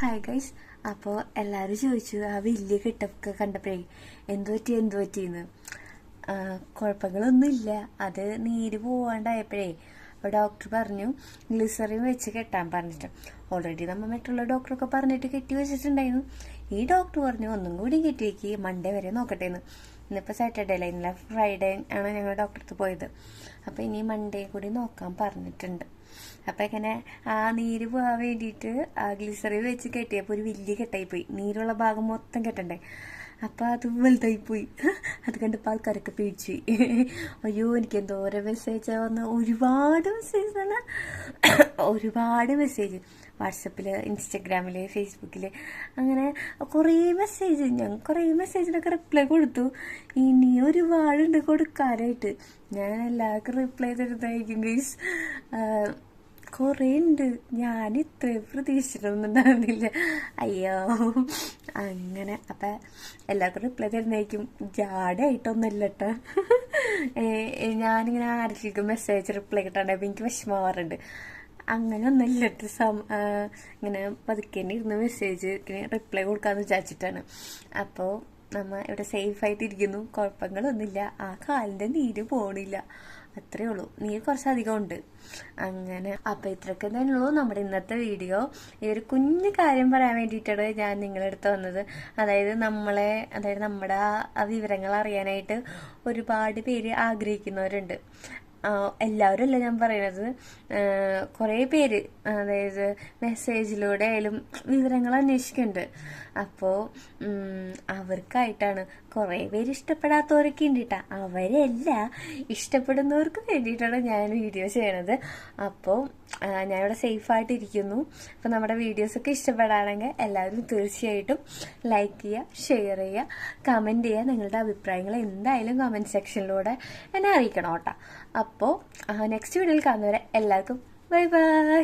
Hi guys അപ്പോൾ എല്ലാവരും ചോദിച്ചു ആ വലിയ കെട്ടൊക്കെ കണ്ടപ്പോഴേ എന്തു പറ്റി എന്തു പറ്റിയെന്ന്? കുഴപ്പങ്ങളൊന്നുമില്ല. അത് നീര് പോവാണ്ടായപ്പോഴേ അപ്പോൾ ഡോക്ടർ പറഞ്ഞു ഗ്ലിസറിൻ വെച്ച് കെട്ടാൻ പറഞ്ഞിട്ട്. ഓൾറെഡി നമ്മൾ മറ്റുള്ള ഡോക്ടറൊക്കെ പറഞ്ഞിട്ട് കെട്ടി വെച്ചിട്ടുണ്ടായിരുന്നു. ഈ ഡോക്ടർ പറഞ്ഞു ഒന്നും കൂടി കെട്ടി വെക്ക് മൺഡേ വരെ നോക്കട്ടെ എന്ന് ഇന്നിപ്പോൾ സാറ്റർഡേ അല്ല? ഇന്നലെ ഫ്രൈഡേ ആണ് ഞങ്ങൾ ഡോക്ടർക്ക് പോയത്. അപ്പോൾ ഇനി മൺഡേ കൂടി നോക്കാൻ പറഞ്ഞിട്ടുണ്ട്. അപ്പം ഇങ്ങനെ ആ നീര് പോകാൻ വേണ്ടിയിട്ട് ആ ഗ്ലിസറിൻ വെച്ച് കെട്ടിയപ്പോൾ ഒരു വലിയ കെട്ടായി പോയി നീരുള്ള ഭാഗം മൊത്തം കെട്ടണ്ടേ? അപ്പം അത് വലുതായി പോയി അത് കണ്ടപ്പോൾ ആൾക്കാരൊക്കെ പേടിച്ചു. അയ്യോ എനിക്ക് എന്തോരം മെസ്സേജ് വന്ന് ഒരുപാട് മെസ്സേജ് തന്നെ ഒരുപാട് മെസ്സേജ് വാട്സപ്പിൽ ഇൻസ്റ്റഗ്രാമിൽ ഫേസ്ബുക്കിൽ അങ്ങനെ കുറേ മെസ്സേജ് ഞാൻ കുറേ മെസ്സേജിനൊക്കെ റിപ്ലൈ കൊടുത്തു. ഇനി ഒരുപാടുണ്ട് കൊടുക്കാനായിട്ട്. ഞാൻ എല്ലാവർക്കും റിപ്ലൈ തരുന്നതായിരിക്കും ഗൈസ് കുറേ ഉണ്ട് ഞാൻ ഇത്രയും പ്രതീക്ഷിച്ചിട്ടൊന്നുണ്ടായിരുന്നില്ല അയ്യോ. അങ്ങനെ. അപ്പം എല്ലാവർക്കും റിപ്ലൈ തരുന്നതായിരിക്കും. ജാടായിട്ടൊന്നുമില്ല കേട്ടോ ഞാനിങ്ങനെ ആർക്കും മെസ്സേജ് റിപ്ലൈ കിട്ടാണ്ടായപ്പോൾ എനിക്ക് വിഷമാവാറുണ്ട് അങ്ങനെ ഒന്നുമില്ല കേട്ടോ സം ഇങ്ങനെ പതുക്കെ തന്നെ ഇരുന്ന് മെസ്സേജ് റിപ്ലൈ കൊടുക്കാന്ന് വിചാരിച്ചിട്ടാണ്. അപ്പോൾ നമ്മ ഇവിടെ സേഫ് ആയിട്ടിരിക്കുന്നു. കുഴപ്പങ്ങളൊന്നുമില്ല. ആ കാലിന്റെ നീര് പോണില്ല. അത്രേ ഉള്ളൂ. നീ കുറച്ചധികം ഉണ്ട്. അങ്ങനെ. അപ്പം ഇത്രയൊക്കെ തന്നെ ഉള്ളൂ നമ്മുടെ ഇന്നത്തെ വീഡിയോ. ഈ ഒരു കുഞ്ഞു കാര്യം പറയാൻ വേണ്ടിയിട്ടാണ് ഞാൻ നിങ്ങളുടെ അടുത്ത് വന്നത്. അതായത് നമ്മളെ അതായത് നമ്മുടെ ആ- വിവരങ്ങൾ അറിയാനായിട്ട് ഒരുപാട് പേര് ആഗ്രഹിക്കുന്നവരുണ്ട്. എല്ലാവരും അല്ല ഞാൻ പറയുന്നത് കുറേ പേര് അതായത് മെസ്സേജിലൂടെ ആയാലും വിവരങ്ങൾ അന്വേഷിക്കുന്നുണ്ട് അപ്പോൾ അവർക്കായിട്ടാണ്. കുറേ പേര് ഇഷ്ടപ്പെടാത്തവരൊക്കെ ഉണ്ട് കേട്ടോ അവരല്ല ഇഷ്ടപ്പെടുന്നവർക്ക് വേണ്ടിയിട്ടാണ് ഞാൻ വീഡിയോ ചെയ്യണത്. അപ്പോൾ ഞാനിവിടെ സേഫായിട്ട് ഇരിക്കുന്നു അപ്പോൾ നമ്മുടെ വീഡിയോസൊക്കെ ഇഷ്ടപ്പെടാണെങ്കിൽ എല്ലാവരും തീർച്ചയായിട്ടും ലൈക്ക് ചെയ്യുക ഷെയർ ചെയ്യുക കമന്റ് ചെയ്യുക. നിങ്ങളുടെ അഭിപ്രായങ്ങൾ എന്തായാലും കമന്റ് സെക്ഷനിലൂടെ എന്നെ അറിയിക്കണം കേട്ടോ. അപ്പോൾ നെക്സ്റ്റ് വീഡിയോയിൽ കാണുന്നവരെ എല്ലാവർക്കും ബൈ ബൈ